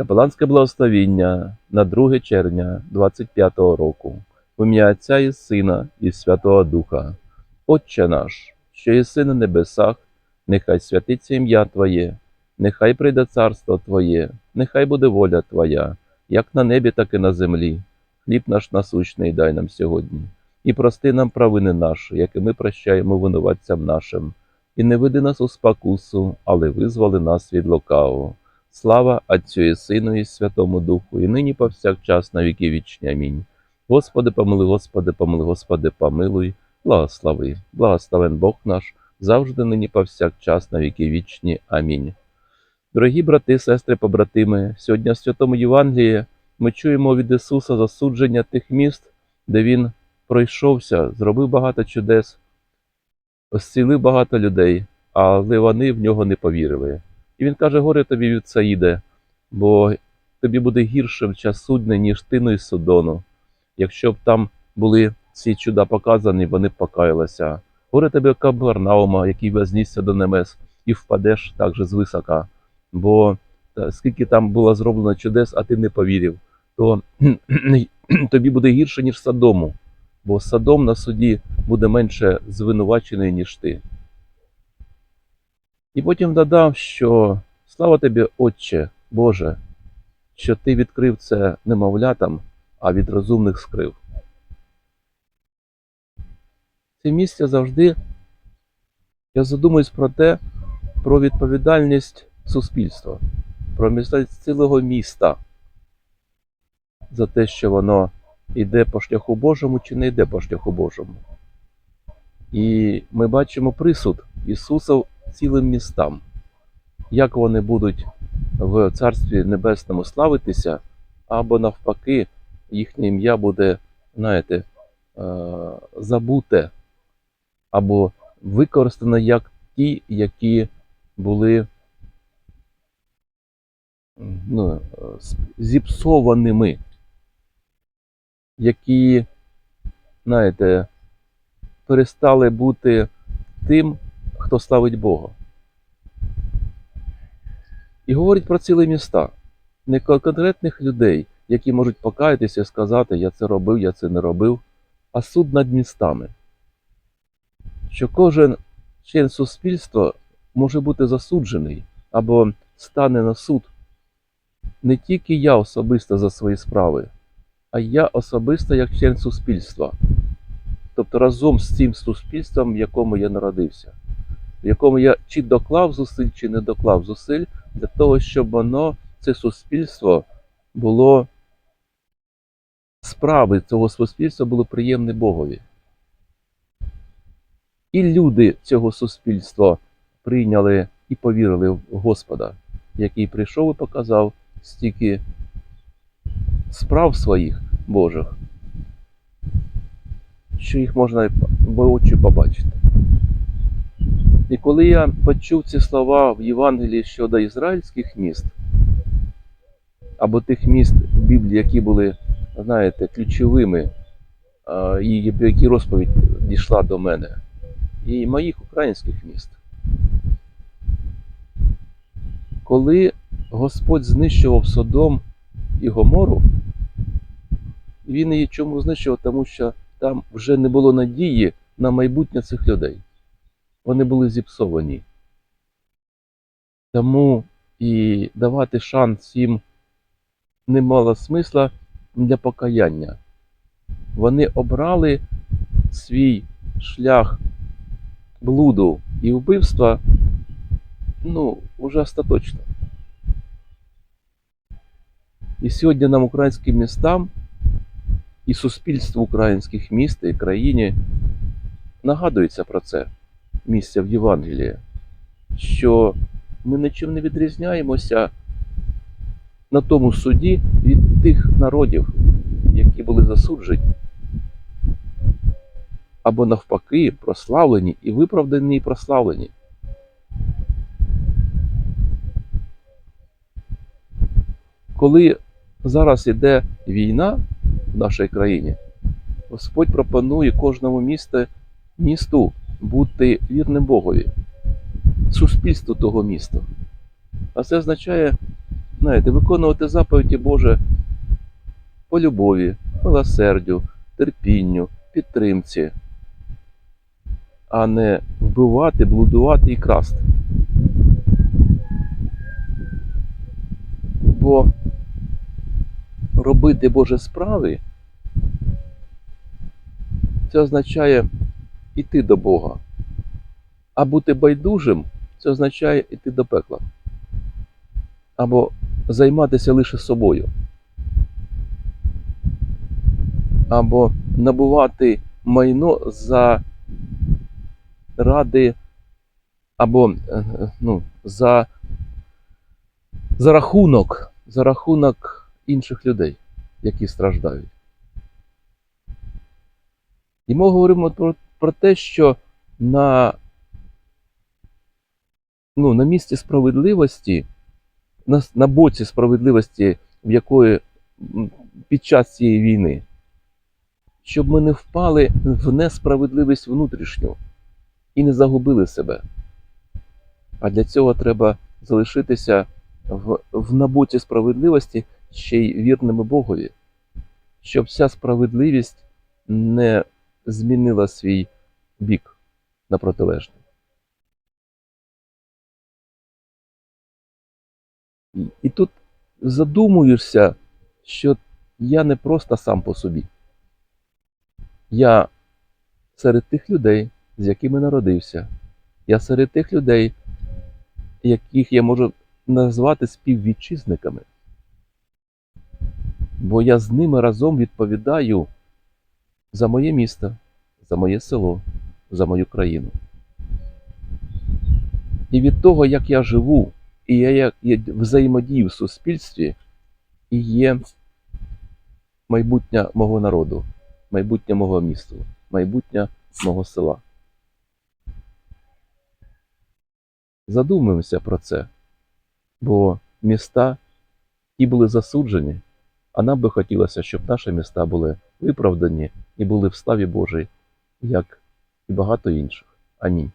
Капеланське благословіння на 2 червня 25-го року. В ім'я Отця і Сина і Святого Духа. Отче наш, що єси на небесах, нехай святиться ім'я Твоє, нехай прийде царство Твоє, нехай буде воля Твоя, як на небі, так і на землі. Хліб наш насущний дай нам сьогодні. І прости нам провини наші, як і ми прощаємо винуватцям нашим. І не веди нас у спокусу, але визволи нас від лукавого. Слава Отцю і Сину і Святому Духу, і нині повсякчас на віки вічні. Амінь. Господи, помилуй, Господи, помилуй, Господи, помилуй, благослови, благословен Бог наш, завжди нині повсякчас на віки вічні. Амінь. Дорогі брати, сестри, побратими, сьогодні в Святому Євангелії ми чуємо від Ісуса засудження тих міст, де Він пройшовся, зробив багато чудес, зцілив багато людей, але вони в нього не повірили. І він каже: горе тобі від Саїде, бо тобі буде гірше в час судне, ніж тину із Судону. Якщо б там були ці чуда показані, вони б покаялися. Горе тобі Кабарнаума, який вознісся до небес, і впадеш також з висока. Бо скільки там було зроблено чудес, а ти не повірив, то тобі буде гірше, ніж Содому, бо Содом на суді буде менше звинувачений, ніж ти. І потім додав, що слава тобі, Отче Боже, що ти відкрив це немовлятам, а від розумних скрив. Це місце завжди я задумуюсь про те, про відповідальність суспільства, про відповідальність цілого міста за те, що воно йде по шляху Божому чи не йде по шляху Божому. І ми бачимо присуд Ісуса цілим містам, як вони будуть в Царстві Небесному славитися, або навпаки, їхнє ім'я буде, знаєте, е, забуте, або використане як ті, які були ну, е, зіпсованими, які, знаєте, перестали бути тим, хто славить Бога. І говорить про цілі міста, не конкретних людей, які можуть покаятися і сказати, я це робив, я це не робив, а суд над містами. Що кожен член суспільства може бути засуджений або стане на суд не тільки я особисто за свої справи, а я особисто як член суспільства. Тобто разом з цим суспільством, в якому я народився, в якому я чи доклав зусиль, чи не доклав зусиль для того, щоб воно, це суспільство, було справи цього суспільства були приємні Богові. І люди цього суспільства прийняли і повірили в Господа, який прийшов і показав стільки справ своїх Божих, що їх можна очі побачити. І коли я почув ці слова в Євангелії щодо ізраїльських міст, або тих міст в Біблії, які були, знаєте, ключовими, і які розповідь дійшла до мене, і моїх українських міст. Коли Господь знищував Содом і Гомору, він її чому знищував, тому що там вже не було надії на майбутнє цих людей. Вони були зіпсовані. Тому і давати шанс їм не мало смисла для покаяння. Вони обрали свій шлях блуду і вбивства, ну, уже остаточно. І сьогодні нам українським містам і суспільству українських міст і країні нагадується про це місце в Євангелії, що ми нічим не відрізняємося на тому суді від тих народів, які були засуджені, або навпаки прославлені і виправдані і прославлені. Коли зараз іде війна в нашій країні, Господь пропонує кожному місту, місту бути вірним Богові, суспільству того міста. А це означає, Знаєте, виконувати заповіді Боже по любові, милосердю, терпінню, підтримці, а не вбивати, блудувати і красти. Бо робити Божі справи це означає йти до Бога. А бути байдужим це означає йти до пекла. Або займатися лише собою. Або набувати майно за ради, або е, е, ну, за, за рахунок, за рахунок інших людей, які страждають. І ми говоримо про, про те, що на, ну, на місці справедливості, на, на боці справедливості, в якої під час цієї війни, щоб ми не впали в несправедливість внутрішню і не загубили себе. А для цього треба залишитися в, в набоці справедливості ще й вірними Богові, щоб вся справедливість не змінила свій бік на протилежний. І, тут задумуєшся, що я не просто сам по собі. Я серед тих людей, з якими народився. Я серед тих людей, яких я можу назвати співвітчизниками. Бо я з ними разом відповідаю за моє місто, за моє село, за мою країну. І від того, як я живу, і я як я взаємодію в суспільстві, і є майбутнє мого народу, майбутнє мого міста, майбутнє мого села. Задумаємося про це, бо міста і були засуджені, а нам би хотілося, щоб наші міста були виправдані і були в славі Божій, як і багато інших. Амінь.